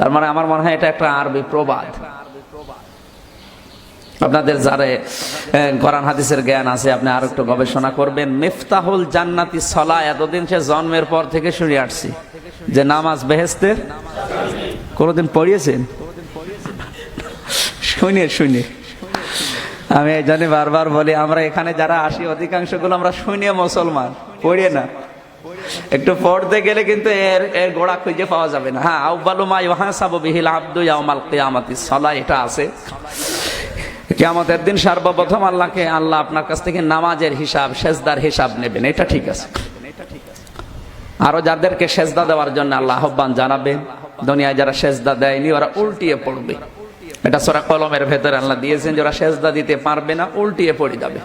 তার মানে আমার মনে হয় এটা একটা আরবি প্রবাদ। আপনাদের যারা কোরআন হাদিসের জ্ঞান আছে, আপনি আর একটু গবেষণা করবেন। মিফতাহুল জান্নাতি সলা, এতদিন সে জন্মের পর থেকে শুনে আসছি। যে নামাজ বেহেস্তের কোনোদিন পড়িয়েছেন শুনে শুনে। আমি এই জন্য বারবার বলি, আমরা এখানে যারা আসি অধিকাংশগুলো আমরা শুনে মুসলমান পড়িয়ে না। একটু পড়তে গেলে কিন্তু এর এর গোড়া খুঁজে পাওয়া যাবে না। হ্যাঁ আউবালু মা ইউহাসাবু বিহিল আব্দু ইয়াউমাল কিয়ামাতি। সালা এটা আছে। কিয়ামতের দিন সর্বপ্রথম আল্লাহকে, আল্লাহ আপনার কাছ থেকে নামাজের হিসাব, সেজদার হিসাব নেবেন। এটা ঠিক আছে। আরও যাদেরকে সেজদা দেওয়ার জন্য আল্লাহ আহ্বান জানাবেন দুনিয়ায় যারা সেজদা দেয়নি, ওরা উল্টিয়ে পড়বে। এটা সোরা কলমের ভেতরে আল্লাহ দিয়েছেন যে ওরা সেজদা দিতে পারবে না, উল্টিয়ে পড়ে যাবে।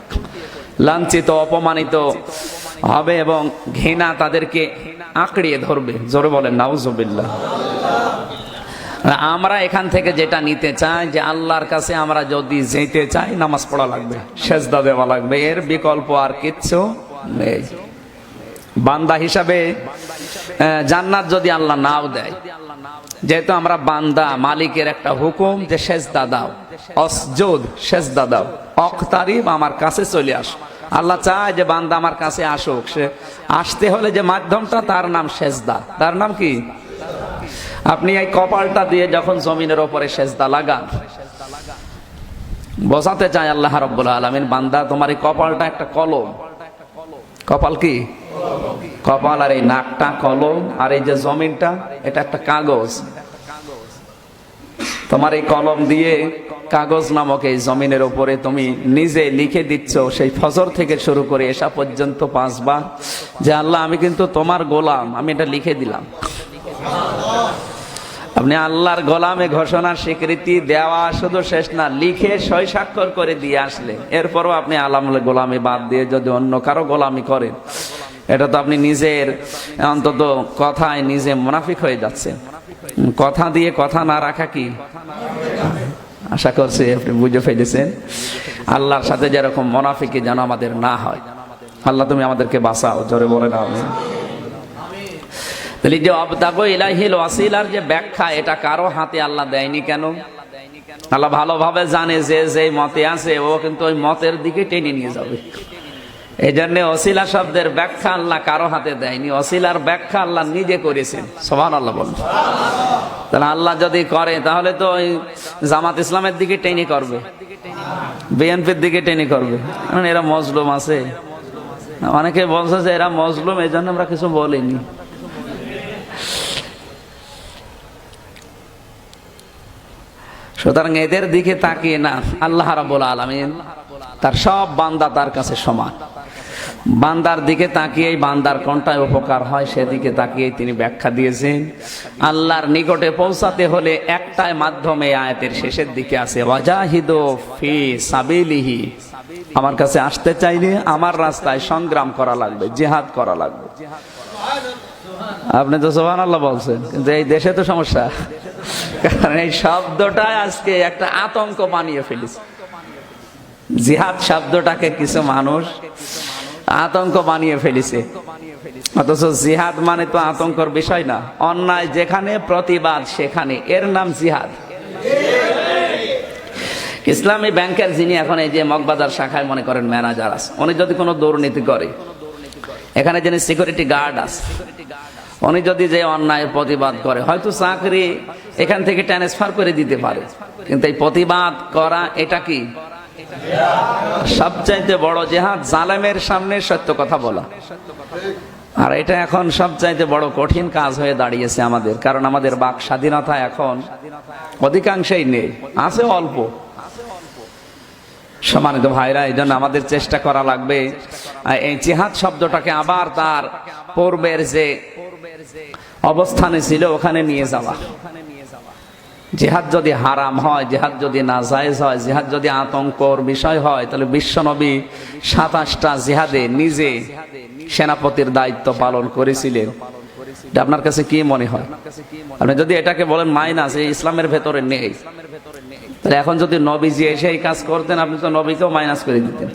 লাঞ্ছিত, অপমানিত হবে এবং ঘৃণা তাদেরকে আঁকড়িয়ে ধরবে। জোরে বলেন, নাউজুবিল্লাহ। আমরা এখান থেকে যেটা নিতে চাই, যে আল্লাহর কাছে আমরা যদি যেতে চাই, নামাজ পড়া লাগবে, সেজদা দেওয়া লাগবে। এর বিকল্প আর কিচ্ছু নেই। বান্দা হিসাবে জান্নাত যদি আল্লাহ নাও দেয়, যেহেতু আমরা বান্দা, মালিকের একটা হুকুম যে সেজদা দাও, অসজোদ সেজদা দাও অখতারিব আমার কাছে চলে আস। আল্লাহ চায় যে বান্দা আমার কাছে আসুক। সে আসতে হলে যে মাধ্যমটা, তার নাম সেজদা। তার নাম কি? আপনি এই কপালটা দিয়ে যখন জমিনের ওপরে সেজদা লাগান বসাতে চায় আল্লাহ রব্বুল আলমিন, বান্দা, তোমার এই কপালটা একটা কলম। কপাল কি? কপাল আর এই নাকটা কলম, আর এই যে জমিনটা, এটা একটা কাগজ। তোমার এই কলম দিয়ে কাগজ নামক এই জমিনের উপরে তুমি নিজে লিখে দিচ্ছ, সেই ফজর থেকে শুরু করে এসা পর্যন্ত পাঁচবার। যে আল্লাহ, আমি কিন্তু তোমার গোলাম, আমি এটা লিখে দিলাম। আপনি আল্লাহর গোলামে ঘোষণা স্বীকৃতি দেওয়া শুধু শেষ না, লিখে সই স্বাক্ষর করে দিয়ে আসলে। এরপরও আপনি আলামুল গোলামি বাদ দিয়ে যদি অন্য কারও গোলামি করেন, এটা তো আপনি নিজের, অন্তত কথায় নিজে মুনাফিক হয়ে যাচ্ছে। কথা দিয়ে কথা না রাখা কি? আশা করছি আপনি বুঝে ফেলেছেন। আল্লাহর সাথে যেরকম মনাফিকে যেন আমাদের না হয়। আল্লাহ তুমি আমাদেরকে বাঁচাও, জোরে বলে না তাহলে যে অবদাগ ইলাহিল ওয়াসিলার যে ব্যাখ্যা, এটা কারও হাতে আল্লাহ দেয়নি কেন? আল্লাহ ভালোভাবে জানে যে যে মতে আছে, ও কিন্তু ওই মতের দিকে টেনে নিয়ে যাবে। এই জন্য অসিলা শব্দের ব্যাখ্যা আল্লাহ কারও হাতে দেয়নি। অসিলার ব্যাখ্যা আল্লাহ নিজে করেছেন। সোহান আল্লাহ বলেন। তাহলে আল্লাহ যদি করে, তাহলে তো ওই জামাত ইসলামের দিকে টেনে করবে। বিএনপির দিকে টেনে করবে। কারণ এরা মজলুম আছে। অনেকে বলছে যে এরা মজলুম এই জন্য আমরা কিছু বলিনি। সুতরাং এদের দিকে তাকিয়ে না। আল্লাহ রাবুল আলমিন তার সব বান্দা তার কাছে সমান। বান্দার দিকে তাকিয়েই বান্দার কোনটায় উপকার হয়, সেদিকে তাকিয়ে তিনি ব্যাখ্যা দিয়েছেন। আল্লাহর নিকটে পৌঁছাতে হলে একটাই মাধ্যমে আয়াতের শেষের দিকে আছে, ওয়াজাহিদ ফি সাবিলিহি। আমার কাছে আসতে চাইলে আমার রাস্তায় সংগ্রাম করা লাগবে, জিহাদ করা লাগবে। আপনি তো সোহান আল্লাহ বলছেন, কিন্তু এই দেশে তো সমস্যা। কারণ এই শব্দটা আজকে একটা আতঙ্ক বানিয়ে ফেলেছে। জিহাদ শব্দটাকে কিছু মানুষ আতঙ্ক বানিয়ে ফেলেছে। অথচ জিহাদ মানে তো আতঙ্কর বিষয় না। অন্যায় যেখানে, প্রতিবাদ সেখানে। এর নাম জিহাদ। ইসলামী ব্যাংকের যিনি এখন এই যে মগবাজার শাখায় মনে করেন ম্যানেজার আছে, উনি যদি কোনো দুর্নীতি করে, এখানে যিনি সিকিউরিটি গার্ড আছে, উনি যদি যে অন্যায় প্রতিবাদ করে, হয়তো চাকরি এখান থেকে ট্রান্সফার করে দিতে পারে। কিন্তু এই প্রতিবাদ করা, এটা কি? সবচাইতে বড় জেহাদ জালেমের সামনে সত্য কথা বলা। আর এটা এখন সবচাইতে বড় কঠিন কাজ হয়ে দাঁড়িয়েছে আমাদের, কারণ আমাদের বাক স্বাধীনতা এখন অধিকাংশেই নেই, আছে অল্প। সম্মানিত ভাইরা এই জন্য আমাদের চেষ্টা করা লাগবে এই জিহাদ শব্দটাকে আবার তার পূর্বের যে অবস্থানে ছিল, ওখানে নিয়ে যাওয়া। জিহাদ যদি হারাম হয়, জেহাদ যদি না জায়েজ হয়, জেহাদ যদি আতঙ্কর বিষয় হয়, তাহলে বিশ্বনবী সাতাশটা জেহাদে নিজে সেনাপতির দায়িত্ব পালন করেছিলেন। আপনার কাছে কি মনে হয়? আপনি যদি এটাকে বলেন মাইনাস, এই ইসলামের ভেতরে নেই। তাহলে এখন যদি নবীজি এসে এই কাজ করতেন, আপনি তো নবীকেও মাইনাস করে দিতেন।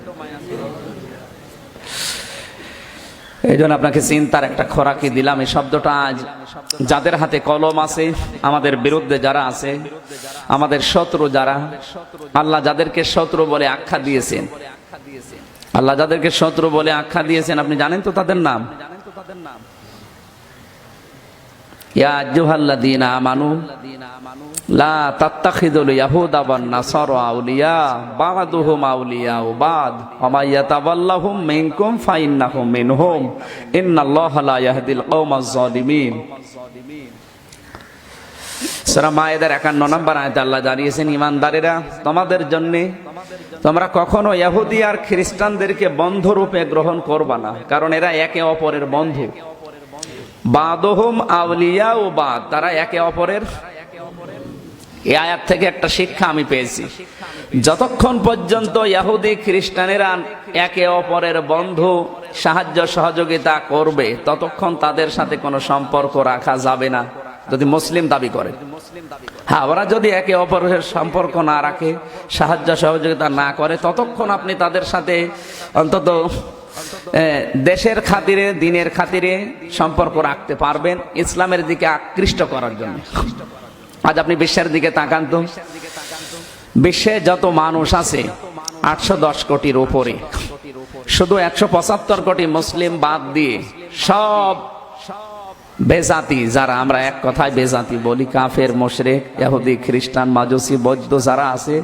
এই জন্য আপনাকে চিন্তার একটা খোরাকি দিলাম। এই শব্দটা আজ যাদের হাতে কলম আছে, আমাদের বিরুদ্ধে যারা আছে, আমাদের শত্রু যারা, আল্লাহ যাদেরকে শত্রু বলে আখ্যা দিয়েছেন। আল্লাহ যাদেরকে শত্রু বলে আখ্যা দিয়েছেন, আপনি জানেন তো তাদের নাম? জানেন ইয়া আজ্জুহাল্লাযীনা আমানু লা তাত্তাখিদুল আউলিয়া, বা'দুহুম আউলিয়া লা ইয়াহদিল কওমাজ জালিমিন সূরা মায়েদার 51 নম্বর জানিয়েছেন তোমাদের জন্য তোমরা কখনো ইহুদি আর খ্রিস্টানদেরকে বন্ধু রূপে গ্রহণ করবা না, কারণ এরা একে অপরের বন্ধু। বাদহুম আউলিয়া ও বাদ, তারা একে অপরের এই আয়াত থেকে একটা শিক্ষা আমি পেয়েছি। যতক্ষণ পর্যন্ত ইহুদি খ্রিস্টানেরা একে অপরের বন্ধু, সাহায্য, সহযোগিতা করবে, ততক্ষণ তাদের সাথে কোনো সম্পর্ক রাখা যাবে না, যদি মুসলিম দাবি করে। হ্যাঁ ওরা যদি একে অপরের সম্পর্ক না রাখে, সাহায্য, সহযোগিতা না করে, ততক্ষণ আপনি তাদের সাথে অন্তত দেশের খাতিরে, দিনের খাতিরে সম্পর্ক রাখতে পারবেন, ইসলামের দিকে আকৃষ্ট করার জন্য। আজ আপনি বিশ্বের দিকে তাকান তো। বিশ্বে যত মানুষ আছে, আটশো দশ কোটির উপরে। শুধু একশো পঁচাত্তর কোটি মুসলিম বাদ দিয়ে সব বেজাতি, যারা আমরা এক কথায় বেজাতি বলি, কাফের, মোশরেক, ইহুদি, খ্রিস্টান, মাজুসি, বৌদ্ধ যারা আছে,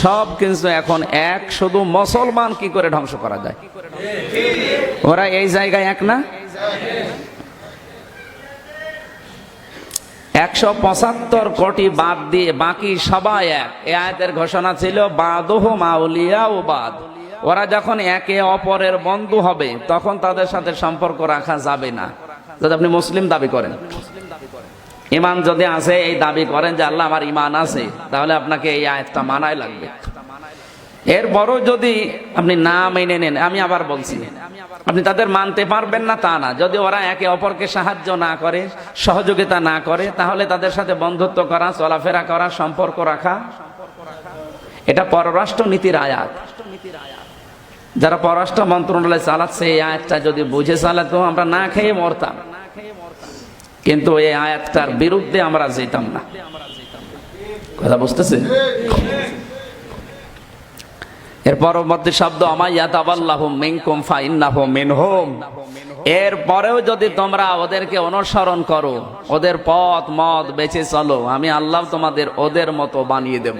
সব কিন্তু এখন এক, শুধু মুসলমান কি করে ধ্বংস করা যায়? ওরা এই জায়গায় এক না? একশো পঁচাত্তর কোটি বাদ দিয়ে বাকি সবাই এক। এ আয়াতের ঘোষণা ছিল, বাদহ মাউলিয়া ও বাদ। ওরা যখন একে অপরের বন্ধু হবে, তখন তাদের সাথে সম্পর্ক রাখা যাবে না। যদি আপনি মুসলিম দাবি করেন। ইমান যদি আছে এই দাবি করেন যে, আল্লাহ, আমার ইমান আছে। তাহলে আপনাকে এই আয়াতটা মানায় লাগবে। এরপরও যদি আপনি না মেনে নেন, আমি আবার বলছি, আপনি তাদের মানতে পারবেন না, তা না। যদি ওরা একে অপরকে সাহায্য না করে, সহযোগিতা না করে, তাহলে তাদের সাথে বন্ধুত্ব করা, চলাফেরা করা, সম্পর্ক রাখা, এটা পররাষ্ট্র নীতির আয়াত। যারা পররাষ্ট্র মন্ত্রণালয় চালাচ্ছে, এই আয়াতটা যদি বুঝে চালাতো আমরা না খেয়ে মরতাম। কিন্তু এই আয়াতটার বিরুদ্ধে আমরা যেতাম না। কথা বুঝতেছে এর পরবর্তী শব্দ মিনকুম এর পরেও যদি তোমরা ওদেরকে অনুসরণ করো, ওদের পথ মত বেঁচে চলো, আমি আল্লাহ তোমাদের ওদের মতো বানিয়ে দেব।